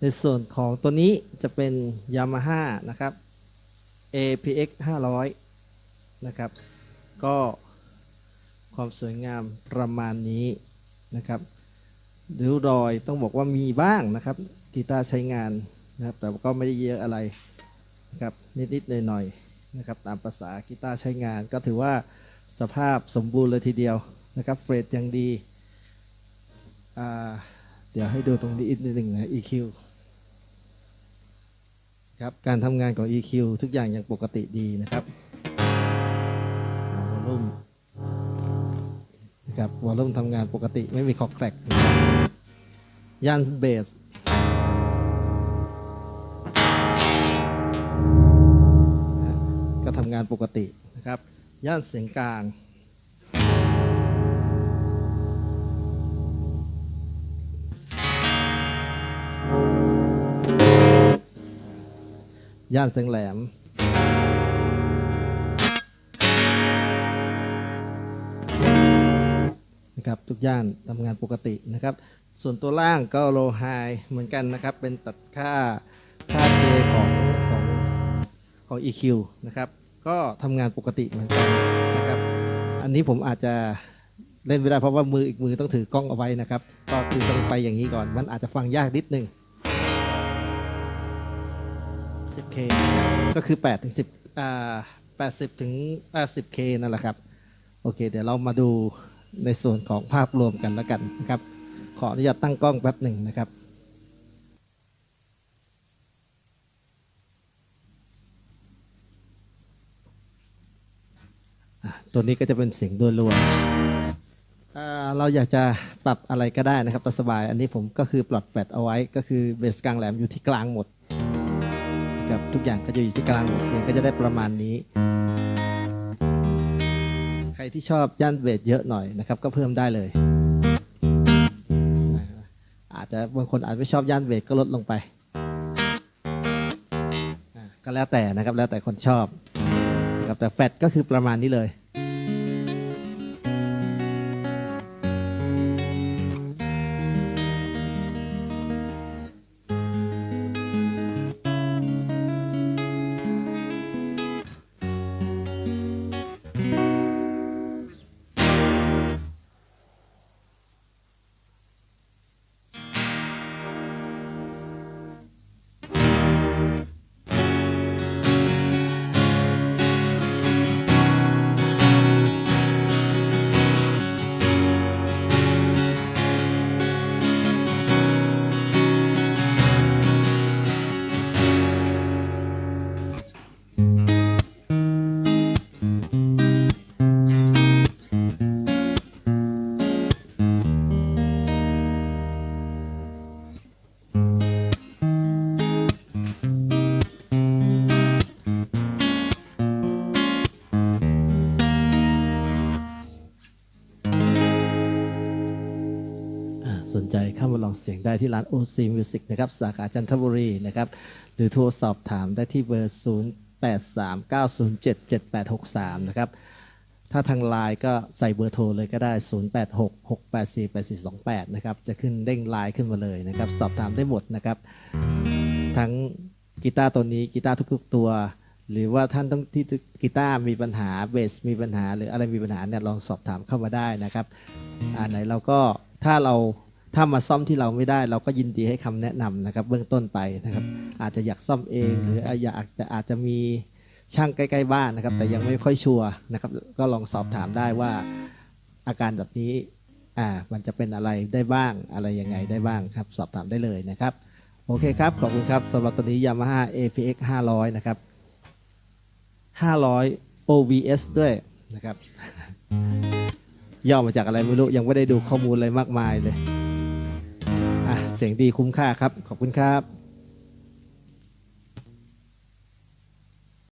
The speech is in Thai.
ในส่วนของตัวนี้จะเป็น Yamaha นะครับ APX 500 นะครับ ก็ความสวยงามประมาณนี้นะครับริ้วรอยต้องบอกว่ามีบ้างนะครับกีตาร์ใช้งานนะครับ แต่ก็ไม่ได้เยอะอะไรนะครับนิดๆหน่อยๆนะครับ ตามภาษากีตาร์ใช้งาน ก็ถือว่าสภาพสมบูรณ์เลยทีเดียวนะครับเฟรดยังดีอ่าเดี๋ยวให้ดูตรงนี้อีกนิดหนึ่งนะ EQ ครับการทำงานของ EQ ทุกอย่างยังปกติดีนะครับวอลลุ่มนะครับวอลลุ่มทำงานปกติไม่มีคอกแครกย่านเบสก็ทำงานปกตินะครับ ย่านเสียงกลาง ย่านเสียงแหลมนะครับทุกย่านทำงานปกตินะครับ ส่วนตัวล่างก็โลไฮเหมือนกันนะครับ เป็นตัดค่าค่าเจของของของ EQ นะครับ ก็ทำงานปกติเหมือนกันนะครับ อันนี้ผมอาจจะเล่นไม่ได้เพราะว่ามืออีกมือต้องถือกล้องเอาไว้นะครับ ก็คือต้องไปอย่างนี้ก่อน มันอาจจะฟังยากนิดนึง 10K ก็คือ8ถึง10อ่า80ถึงอ่า 10K นั่นแหละครับ โอเค เดี๋ยวเรามาดูในส่วนของภาพรวมกันแล้วกันนะครับ ขออนุญาตตั้งกล้องแป๊บหนึ่งนะครับตัวนี้ก็จะเป็นเสียงด้วยรวมเราอยากจะปรับอะไรก็ได้นะครับแต่สบาย อันนี้ผมก็คือปรับแฟลตเอาไว้ ก็คือเบสกลางแหลมอยู่ที่กลางหมด กับทุกอย่างก็จะอยู่ที่กลางหมดเสียงก็จะได้ประมาณนี้ ใครที่ชอบย่านเบสเยอะหน่อยนะครับ ก็เพิ่มได้เลย อาจจะบางคนอาจไม่ชอบย่านเบสก็ลดลงไป ก็แล้วแต่นะครับแล้วแต่คนชอบกับแต่แฟตก็คือประมาณนี้เลย สนใจเข้ามาลองเสียงได้ที่ร้าน OC Music นะครับสาขาจันทบุรีนะครับหรือโทรสอบถามได้ที่เบอร์ 0839077863 นะครับถ้าทางไลน์ก็ใส่เบอร์โทรเลยก็ได้ 0866848428 นะครับ จะขึ้นเด้งไลน์ขึ้นมาเลยนะครับ สอบถามได้หมดนะครับ ทั้งกีตาร์ตัวนี้กีตาร์ทุกๆตัว หรือว่าท่านต้องที่กีตาร์มีปัญหาเบสมีปัญหา หรืออะไรมีปัญหาเนี่ยลองสอบถามเข้ามาได้นะครับอันไหนเราก็ถ้าเรา ถ้ามาซ่อมที่เราไม่ได้ เราก็ยินดีให้คำแนะนำนะครับ เบื้องต้นไปนะครับ อาจจะอยากซ่อมเอง หรืออยากจะอาจจะมีช่างใกล้ๆบ้านนะครับ แต่ยังไม่ค่อยชัวร์นะครับ ก็ลองสอบถามได้ว่าอาการแบบนี้อ่ามันจะเป็นอะไรได้บ้างอะไรยังไงได้บ้างครับ สอบถามได้เลยนะครับ โอเคครับ ขอบคุณครับสำหรับตัวนี้ Yamaha APX 500 นะครับ 500 OVS ด้วยนะครับ ย่อมาจากอะไรไม่รู้ ยังไม่ได้ดูข้อมูลอะไรมากมายเลยอะเสียงดีคุ้มค่าครับ ขอบคุณครับ